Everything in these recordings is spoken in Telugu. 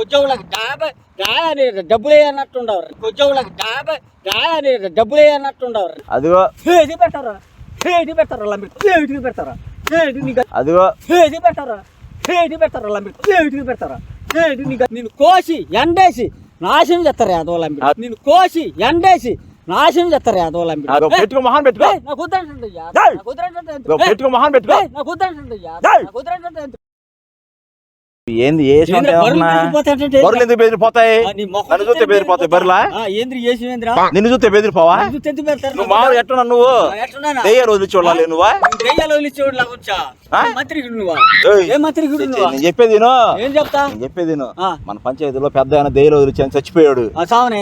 ఉద్యోగులకు డాబా డాని డబ్బులు వేయనట్టుండవు ఉద్యోగులకు డాబా డాని డబ్బులు వేయనట్టుండవు అదిగో. ఏది పెట్టారా ఏది పెట్టారా లంబి ఏది పెడతారా ఏది అదిగో. ఏది పెట్టారా ఏది పెడతారా లంబి ఏది పెడతారా ఏది నీకు నేను కోసి ఎండేసి నాశనం చేస్తారు యాదవ లంబి నేను కోసి ఎండేసి నాశనం చేస్తారు యాదవ లంబి అదిగో పెట్టుకో మొహం పెట్టుకో. కుదరండి పెట్టుకో మొహం పెట్టుకో. నాకు కుదరండి ఏంది? బర్రెలు ఎందుకు బెదిరిపోతాయి? నన్ను చూస్తే బెదిరిపోతాయి చేసివేంద్రా నిన్ను చూస్తే బెదిరిపోవా? నువ్వు మామూలు ఎట్టున్నా నువ్వు? దెయ్య రోజులు చూడాలి నువ్వా? చెప్పేది చెప్పేది. మన పంచాయతీలో పెద్ద ఆయన దెయ్య రోజులు వచ్చి చచ్చిపోయాడు.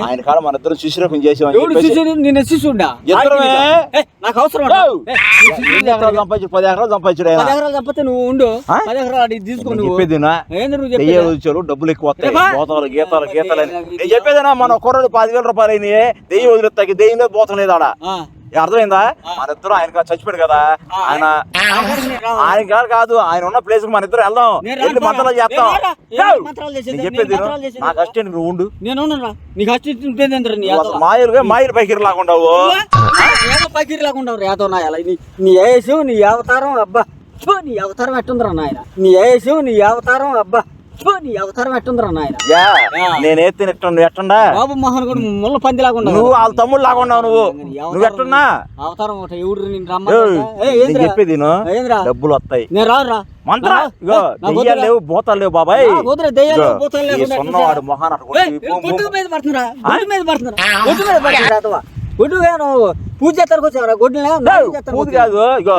ఆయన కాడ మన ఇద్దరు శిశురకం ఇద్దరమే. నాకు అవసరం సంపాదించు పది ఎకరాలు చంపితే నువ్వు ఉండు? పది ఎకరాలు అడిగి తీసుకో నేను నువ్వు. చెప్పేది విను. ఏంది నువ్వు దెయ్య చెప్పేది వదిలిచారు డబ్బులు ఎక్కువ వస్తాయి? బోతాలు గీతాలు గీతాలు అని. నేను చెప్పేదేనా మన కుర్రోడు పదివేల రూపాయలు అయినాయి. దెయ్య వదిలేస్తాకి దెయ్యం లేదు బోతం లేదు ఆడ? అర్థమైందా? మన ఇద్దరు ఆయన చచ్చిపోయాడు కదా. ఆయన ఆయన కాదు కాదు ఆయన ఉన్న ప్లేస్కి మన ఇద్దరు వెళ్దాం. వెళ్ళి మంత్రాలు చేస్తాం? నేను చెప్పేది నాకు అష్టం నువ్వు ఉండు. నేను నీ మాయలు పైకి లాగుండావు ఏదో పైకి లేకుండా యాదో నాయాల నీ నీ ఏసు నీ అవతారం అబ్బా. ఛూ, నీ అవతారం ఎట్టుందిరా నాయన? నీ ఏసు నీ అవతారం అబ్బా. ఛూ, నీ అవతారం ఎట్టుందిరా నాయన? యా. నేను ఎత్తిన ఎట్టుండు ఎట్టుండా? బాబు మోహన్ కూడా ముళ్ళ పంది లాకుండా నువ్వు వాళ్ళ తమ్ముడు లాగుండావు నువ్వు. నువ్వు ఎట్టున్నా అవతారం ఒకటి ఎవడు నేను నేను చెప్పేది డబ్బులు వస్తాయి. నేను రారా లేవు బోతాలు లేవు బాబాయ్. సున్నవాడు మొహాన. మీద పడుతున్నారా? మీద పడుతున్నారా? పూజ వచ్చావరా గుడ్డు పూజ కాదు ఇగో.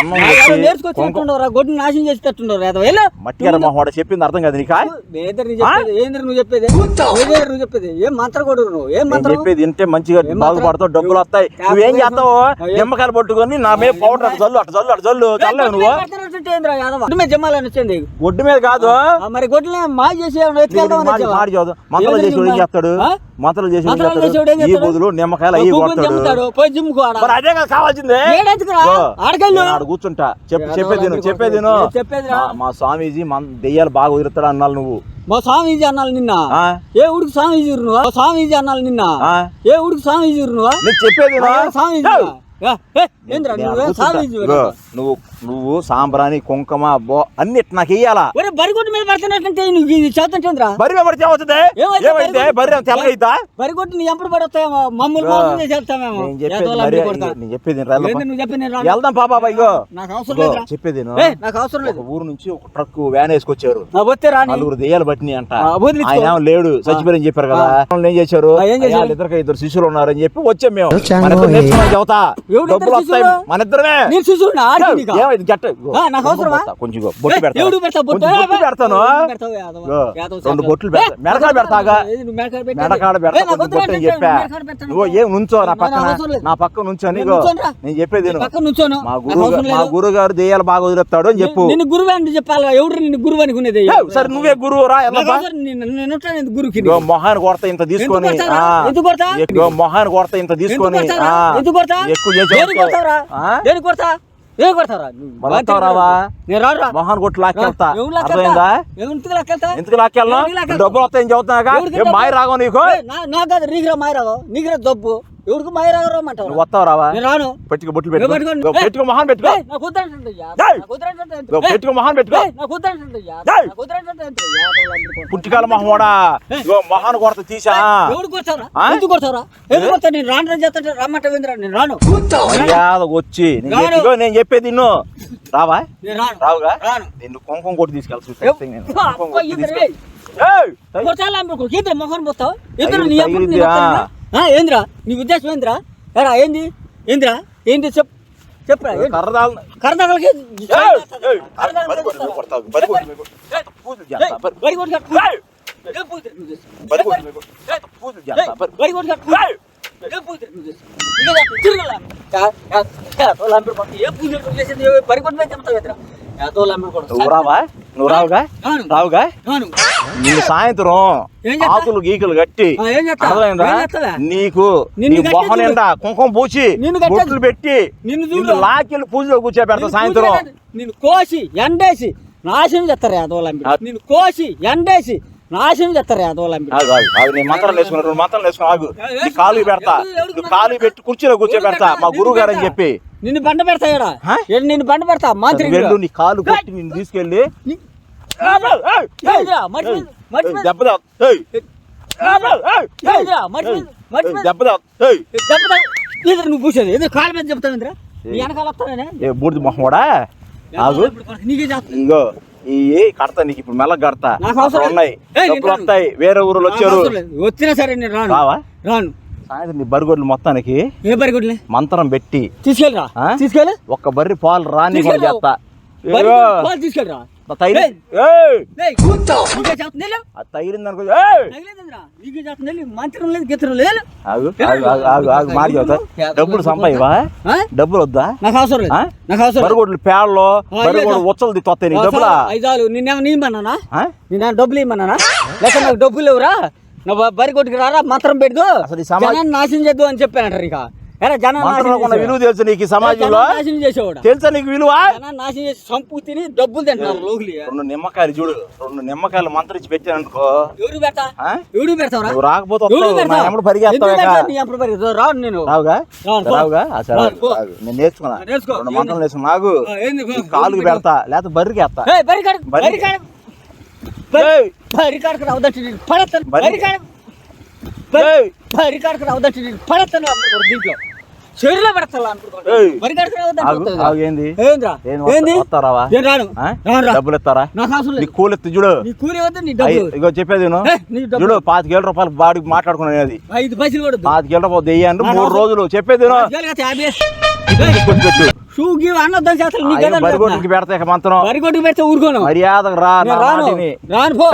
సున్నం వచ్చి, నేర్చుకొచ్చి కుంకుమ- పెట్టుండవరా గుడ్డు నాశనం చేసి పెట్టుండవు అథవా వెళ్ళు. చెప్పింది అర్థం కాదు నీకా? ఏంద్ర నువ్వు చెప్పేది? నువ్వు చెప్పేది ఏం మంత్ర కొడు నువ్వు ఏం మంత్రం? చెప్పేది వింటే మంచిగా బాగుపడతావు డబ్బులు వస్తాయి. నువ్వేం చేస్తావు? నిమ్మకాయలు పట్టుకొని నా మీద పౌడర్ జల్లు అటు జల్లు అటు జల్లు చల్లవు నువ్వు. గుడ్డు మీద జమ్మాలని వచ్చింది. ఒడ్డు మీద కాదు. మరి గొడ్లు మాయ చేసి మాడి చదువు. మంత్రాలు చేసి ఏం చేస్తాడు? మంత్రాలు చేసి ఈ? బదులు నిమ్మకాయలు అయ్యి కొడతాడు. అదే కదా కావాల్సిందే. ఆడకెళ్ళు. కూర్చుంటా చెప్పు చెప్పేది అలాంటి చెప్పేది. ఏం చెప్పేదిరా? మా స్వామీజీ మన దెయ్యాలు బాగా వదులుతాడు అన్నాను నువ్వు మా స్వామీజీ అన్నాలు నిన్న ఆ? ఏ ఊరికి స్వామీజీ ఊరు నువ్వు స్వామీజీ అన్నాలు నిన్న ఆ? ఏ ఊరికి స్వామీజీ ఊరు నువ్వు నీకు చెప్పేది స్వామీజీ ఏయ్! నువ్వు నువ్వు నువ్వు సాంబ్రాణి కుంకుమ బో అన్ని నాకు ఇయ్యాలా? ఒరే బరిగొట్టు మీద పడుతున్నట్టుంటే నువ్వు ఇది చేస్తుంటేంద్రా బర్రె పడితే ఏమవుతుంది? ఏమైతే తెల్లగైతా బరిగొట్టు నీ ఎంపడు పడతాయేమో మమ్మల్ని మోసం చేసి వెళ్తామేమో. నేను చెప్పేది. నేను చెప్పేది? వెళ్దాం నువ్వు పాపా ఇగో. నాకు అవసరం లేదురా. చెప్పేది నాకు అవసరం లేదు. ఊరు నుంచి ఒక ట్రక్ వ్యాన్ వేసుకొచ్చారు. నలుగురు దెయ్యాలు పట్టినాయి అంట. ఆయన లేడు. చచ్చిపోయారని చెప్పారు కదా. వాళ్ళు ఏం చేశారు? ఇద్దరికి ఇద్దరు శిష్యులు ఉన్నారు అని చెప్పి వచ్చాం మేము. మన డబ్బులు వస్తాయి? మన ఇద్దరమే. నేను? ఏమైంది గట్ట. నాకు అవసరమా? కొంచెం బొట్టు పెడతా ఎవడు బొట్టు? బొట్టు పెడతాను. రెండు. బొట్లు పెడతా. మెడకాడ పెడతాగా? మెడకాడ కొంచెం బొట్టు అని చెప్పా. నువ్వు ఏం నుంచో నా పక్కన. నా పక్క నుంచొని నేను చెప్పేది. మా గురువు మా. గురువు గారు దెయ్యాలు బాగా వదిలేస్తాడు అని చెప్పు. నిన్ను గురువు అని చెప్పాలి? ఎవడు నిన్ను గురువు అనుకునేది? సరే నువ్వే గురువు రా గురువుకి. మొహాన్ని కొడతా ఇంత తీసుకొని. ఎందుకు కొడతా? ఇగో మొహాన్ని కొడతా ఇంత తీసుకొని? ఎక్కువ దేనికి కొడతావురా? దేనికి కొడతా ఏం కొడతారా రావా? నేను రారా మొహాన్ని కొట్టి లాక్కెళ్తా? అర్థమైందా? ఎందుకు లాక్కెళ్తా? ఎందుకు? డబ్బులు వస్తాయని ఏం మాయ రాగో నీకు? ఏయ్, నా- నా కాదు మాయరావు నీకురా జబ్బు. ఎవరికి మాయరావు రమ్మంటావు నువ్వు వస్తావు రావా? నేను రాను. పెట్టుకో బొట్లు పెట్టుకో. పెట్టుకో మొహాన్ని పెట్టుకో ఏయ్, పెట్టుకో మొహాన్ని పెట్టుకో. పుట్టికాల మొహమోడా? ఇగో మొహాన్ని కొడతా తీసా. కొడతారా ఆ? ఎందుకు కొడతారా ఎందుకు కొడతా నేను రాను రాను చేస్తుంటే రమ్మంటావేంద్రా నేను రాను. మర్యాద వచ్చి. నేను ఇగో చెప్పేది నిన్ను రావా? రావుగా? నిన్ను కుంకుమ కొట్టి అమ్మ ఇద్దరు మొహన్ పోతావు? ఇద్దరు నీ ఏంద్రా? నీ ఉద్దేశం ఏంద్రా? ఎరా ఏంది? ఏంద్రా? ఏంటి చెప్పు చెప్పురా కర్ణాటకలకి మీద చెప్తావు ఎదురా? తోలు అమ్ముడు కొట్టు. నువ్వు రావా నువ్వు రావుగా? రావుగా నిన్ను సాయంత్రం? ఆకులు గీకులు కట్టి? నీకు నిన్ను నీ కట్టేది మొహం చూడు. నిండా కుంకుమ పూచి బొట్లు పెట్టి నిన్ను లాకెళ్ళి పూజలో కూర్చోబెడతా సాయంత్రం. నిన్ను కోసి ఎండేసి నాశనం చేస్తారు యాదవులంబి. నిన్ను కోసి ఎండేసి నాశనం చేస్తారు యాదవులంబి ఆగు, ఆగు, ఆగు. నీ మంత్రం వేసుకున్నా రెండు మంత్రం వేసుకుని ఆగు. ఏ- నీ కాలు పెడతా. కాలు పెట్టి కుర్చీలో కూర్చోబెడతా. మా గురువు గారు అని. చెప్పి. నిన్ను బండ పెడతా ఈడ. హా? ఈడ నిన్ను బండ పెడతా మంత్రి వెళ్ళు నీ కాలు కొట్టి నిన్ను తీసుకెళ్ళి. నువ్వు పూసేది ఎదురు కాళ్ళ మీద చెప్తావు ఇంద్రా. నీ వెనకాల వస్తానే బూడిద మొహం కూడా ఆగు. నీకే చేస్తా. ఇంకో ఈ కడతా నీకు? ఇప్పుడు మెల్లగా కడతా. ఉన్నాయి వస్తాయి. వేరే ఊరు వచ్చారు. వచ్చినా సరే నేను రాను. రావా? రాను. సాయంత్రం నీ బరిగొడ్లు మొత్తానికి ఏ బరిగొడ్లే మంత్రం పెట్టి. తీసుకెళ్ళరా? తీసుకెళ్ళి. ఒక్క బర్రి పాలు రాని కూడా. చేస్తా. తీసుకెళ్ళరా? డబ్బులు సంపాయివా? డబ్బులు వద్దా? నాకు అవసరం లేదు. ఆ? నాకు అవసరం లేదు. బరిగొడ్లు పేడలో బరిగొడ్లు. ఉచ్చలు ఆ, డబ్బులా? ఐదాలు నిన్నేమో నీ ఇమ్మన్నానా ఆ? నేను డబ్బులు ఇమ్మన్నానా లేక నాకు డబ్బులు లేవురా? బరి కొట్టుకు రారా మంత్రం పెడదు అసలు ఈ సమాజ- జనాన్ని నాశనం చేద్దు అని చెప్పానంటారు ఇక ఎరా జనాన్ని మంత్రంలో నాశనం ఉన్న విలువ. తెలుసు నీకు ఈ సమాజంలో జనాన్ని నాశనం చేసేవాడు తెలుసా నీకు విలువ జనాన్ని నాశనం చేసి సంపు తిని డబ్బులు తింటున్నారు లోకులు రెండు నిమ్మకాయలు చూడు రెండు నిమ్మకాయలు మంత్రించి పెట్టాననుకో ఎవరు పెడతా ఆ? ఎవరు పెడతావురా నువ్వు రాకపోతే ఎవరు వస్తావు. నా పెడతావు? ఎమ్మడి పరిగెత్తావు ఎందుకు ఇక. పెడతావు? నీ ఎప్పుడు పరిగెత్తావు? రాను నేను రావుగా రాను, పో. రావుగా ఆ, సరే, రాను, పో. ఆగు. నేను నేర్చుకున్నా నేర్చుకో. రెండు మంత్రం నేర్చుకున్నా నాకు ఆ, ఏంది? ఈ కాలుకి పెడతా లేకపోతే బర్రికి వేస్తా ఏయ్, బరికాడు, బరి- బరికాడు. రావద్దంటే నేను రావద్దంటే నేను దీంట్లో. చెరువులో రావద్దంటే ఏంది ఏంద్రా? ఏంది? వస్తారావా నేను రాను. డబ్బులు ఇస్తారా నీ. కూలి ఎత్తి చూడు నీ కూలి వద్దు నీ అయ్యి, డబ్బులు ఇగో చెప్పేది విను. ఏ, నీ డబ్బులు. చూడు పాతికేళ్ళ రూపాయలు బాడీకి మాట్లాడుకున్నాను అది ఐదు పైసలు కూడా వద్దు. పాతికేళ్ళ రూపాయలు దెయ్యాన్ని నాకు మూడు రోజులు చెప్పేది యాభై. షూ గీవ్ అన్నొద్దని నీ పెడతా. ఇక మంత్రం పెడితే ఊరుకోను. మర్యాదకు రా రాను. రాను పో.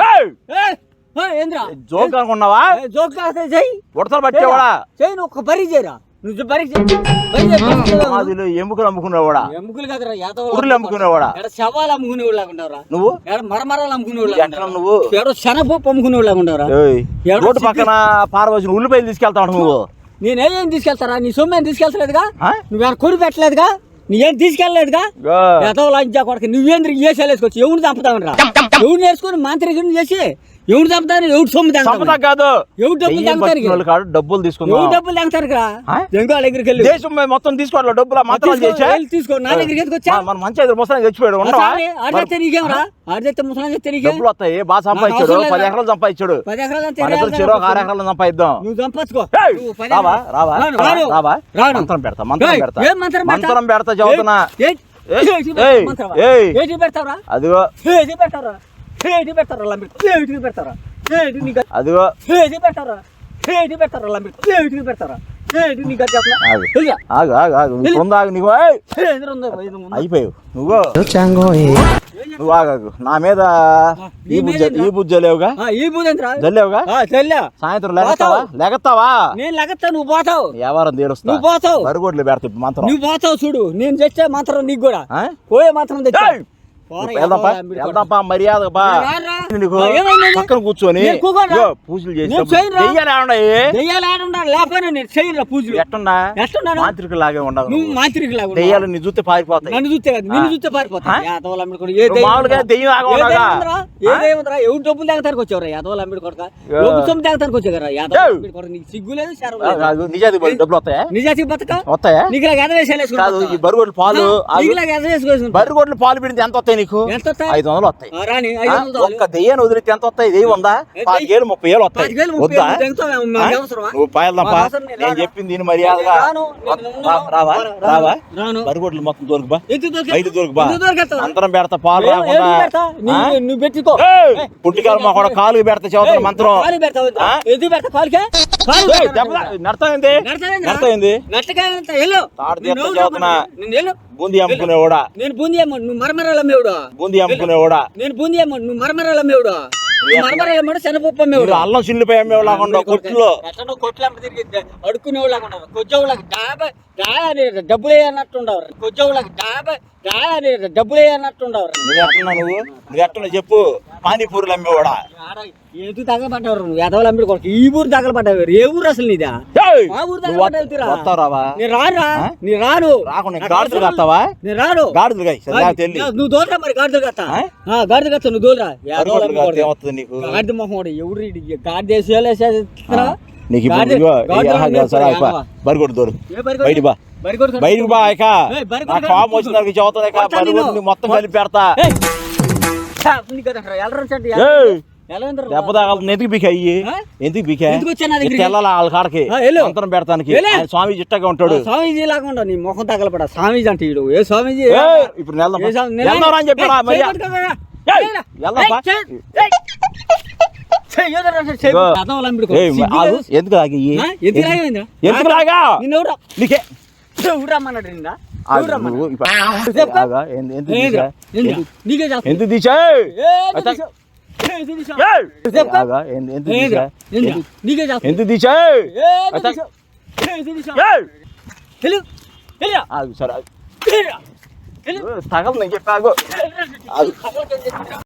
జోక్ అనుకున్నావా? ఏయ్, జోక్ కాస్తే చెయ్యి. ఉడతలు పట్టేవాడా? చెయ్యి నువ్వు. ఒక బరి చేయరా. నువ్వు బరి చెయ్యి. బరి చేయి, బరి చేయి. సమాధిలో ఎముకలు అమ్ముకునేవాడా? ఎముకలు కదరా యాదవులు పురులు అమ్ముకునేవాడా. ఎక్కడ శవాలు అమ్ముకునే వాళ్ళగా ఉండవరా? నువ్వు? మరమరాలు శనపప్పు ఉండవరా? రోడ్డు పక్కన పారవచ్చిన ఉల్లిపాయలు తీసుకెళ్తావు నువ్వు? నేనేం తీసుకెళ్తారా? నీ సొమ్ము ఏం తీసుకెళ్తలేదుగా? ఆ? నువ్వేమైనా కొరి పెట్టలేదుగా? నీకేం తీసుకెళ్ళలేదుగా ఇగో, ఎదవ లంచా కొడక నువ్వేంద్ర ఏసేలేసుకోవచ్చు ఎవరు చంపుతావని రా ఎవరు నేర్చుకుని మాంత్రికుని చేసి ఎవరు ఎవరు సొమ్ము కాదు ఎవరు డబ్బులు కాదు డబ్బులు ఎవరు తీసుకుందాం డబ్బులు దగ్గరికి వెళ్ళి దేశం మొత్తం తీసుకోవాలి డబ్బులు ఆ మంత్రాలు తీసుకో, నా దగ్గరికి వచ్చా మన మంచి ఐదు ముసలి చచ్చిపోయాడు ఉండవా ఆడితే ఆడితే ముసలాం చెప్తే నీకేం డబ్బులు వస్తాయి బాగా సంపాదించాడు. పది ఎకరాలు సంపాదించాడు పది ఎకరాలు ఆరు ఎకరాలు సంపాదిద్దాం నువ్వు పది రావా రావా. రావా. మంత్రం పెడతా మంత్రం పెడతా ఏం మంత్రం పెడతా? మంత్రం చదువుతున్నా అదిగో ఏది పెడతారా ఏది పెడతారా ఏది పెడతారా? ఏది నీ గది అదిగో. ఏది పెడతారా? ఏది పెడతారా ఏది పెడతారా? ఏది నీ ఆగు? ఆగు ఆగు ఆగు. నీకు. అయిపోయావు. నువ్వు. ఏం నువ్వు నా మీద ఈ బుజ్జ? ఈ బుజ్జ లేవుగా? ఆ, ఈ బూదేంద్రా జల్లేవుగా? ఆ, తెల్లా సాయంత్రం నేను లగత్తా నువ్వు పోతావు. వ్యవహారం తీరుస్తా. నువ్వు పోతావు. బరిగొడ్లు పెడతా మంత్రం. నువ్వు పోతావు చూడు. నేను తెచ్చే మాత్రం నీకు కూడా. ఆ? పోయే మాత్రం తెచ్చా! వెళ్దాంపా వెళ్దాంపా మర్యాద బా రారా. నీకు ఆ, ఏమైంది? పక్కన కూర్చొని పూజలు చేయను పూజలు. ఎట్టున్నా లాగే నువ్వు. దెయ్యాలు నీ చూస్తే పారిపోతాయి. నన్ను చూస్తే కాదు నిన్ను? చూస్తే? యాదవులు. ఏ మామూలుగా? దెయ్యం లాగా ఏ? ఎవరు డబ్బులు తాగతానికి వచ్చావురా యాదవులు అమ్మిడి కొడక? యో. డబ్బు సొమ్ము తాగతానికి వచ్చావు కదా యాదవులు ఏయ్. అమ్మిడి కొడక? నీకు సిగ్గు లేదు శరం ఆ, లేదు కాదు, నిజాది పోయి డబ్బులు వస్తాయా? నిజాతి బతక? వస్తాయా? నీకు కాదు ఈ బరుగొడ్లు పాలు. నీకు బరుగొడ్లు పాలు పిండితే ఎంత వస్తాయి నీకు? వస్తాయి? ఐదు వందలు వస్తాయి. ఆ? ఐదు వందలు. చాలు. ఒక్క దెయ్యాన్ని వదిలితే ఎంత వస్తాయి? దెయ్యం ఉందా ఏ పాతికేళ్ళు ముప్పై ఏళ్ళు వస్తాయి? వద్దా లేదు, నేను. చెప్పింది దీని మర్యాదగా. రావా. రావా. బరుగొడ్లు మొత్తం దొరుకుబా? బయట దొరుకుబా? మంత్రం పెడతా పాలు? నువ్వు- పెట్టుకో పుట్టికాలు మా కూడా కాలు పెడతా చదువుతున్న మంత్రం. నడతాయింది నడతావేంద్రా? నడతాయింది బూందీ అమ్ముకునేవాడా? నేను బూందీ అమ్మ నువ్వు మరమరాలు అమ్మేవుడు బూందీ అమ్ముకునేవాడా? నేను బూందీ అమ్మ నువ్వు మరమరాలు శనపప్పు అమ్మేవాడు అల్లం చిల్లిపోయి అమ్మేవాళ్ళగా ఉండవు కొట్లో. కొట్లు అమ్మ తిరిగి కొజ్జవులకు డాబా అని డబ్బులు కొజ్జవులకు డాబా అని డబ్బులు నువ్వు నువ్వు? నువ్వు ఎట్లా చెప్పు. పానీపూరులు అమ్మేవాడా ఏది తగలబడ్డారు నువ్వు? ఎదవలు అమ్మిడి కొడుకు. ఈ ఊరు తగలబడ్డావు ఏ ఊరు అసలు నీదా? ఏయ్! ఆ ఊరు నువ్వు వస్త- తగలబడ్డావురా వస్తావు రావా నేను రారా? ఆ? నేను రాను. రాకుండా గాడిదలు కడతావా నేను రాను గాడిదలు కాయి సరిగా తెల్లి నువ్వు దోలరా మరి గాడిద కత్త ఆ? గాడిద కత్త నువ్వు దోలరా. గాడిదలు కడితే ఏమవుతుంది నీకు? గాడిద మొహం ఎవరు గాడిద వేసేయాలి నీకు ఇప్పుడు గాడిద- ఇదిగో, గాడిద ఇక ఉంది, సరే అయిపో. ఏమవ్వ? బరిగొడ్డు దూరు ఏ బరిగొడ్డు? బయటికి బా. బరిగొడ్డు బయటికి బా ఇక. ఏయ్, బరిగొడ్డు నా కాదు. కోపం వచ్చిన దానికి చెబుతాను ఇక కొట్టాను బరిగొడ్డు నిన్ను. నీ మొత్తం కలిపి పెడతా. దెబ్బ ఎందుకు? ఎందుకు? తెల్లాల వాళ్ళ కాడకి. అంతరం పెడతానికి. స్వామి చిట్టగా ఉంటాడు. స్వామీజీ లాగా ఉండవు నీ ముఖం తగలపడ స్వామీజీ అంటే ఈడు. ఏ స్వామీజీ! ఇప్పుడు వెళ్దాం అని చెప్పారా మరి. ఎందుకు? ఎందుకు నీకే ఎవరు రమ్మన్నాడు నిన్న ఆగు, ఎవరు రమ్మన్నాడు? నువ్వు ఇప్పుడు- ఆగా, ఎందు- ఎందుకు ఏంద్రా? తీసా? ఏంద్రా? ఎందుకు- నీకే చేస్తా. ఎందుకు తీసా ఏ, అయితే- ఎందుకు తీసావు? ఏ, ఎందుకు తీసావు? ఏయ్! చెప్తా. ఆగా, ఎందు- ఎందుకు ఏంద్రా? తీసా? ఏంద్రా? ఎందుకు- నీకే చేస్తా. ఎందుకు తీసా ఏ, ఎందుకు అయితే- తీసావు? ఏ, ఎందుకు తీసావు? ఏయ్! తెలు. తెలురా. ఆగు, సరే ఆగు. తెలురా. తెలు. తగలు నేను చెప్పాగు తెలురా.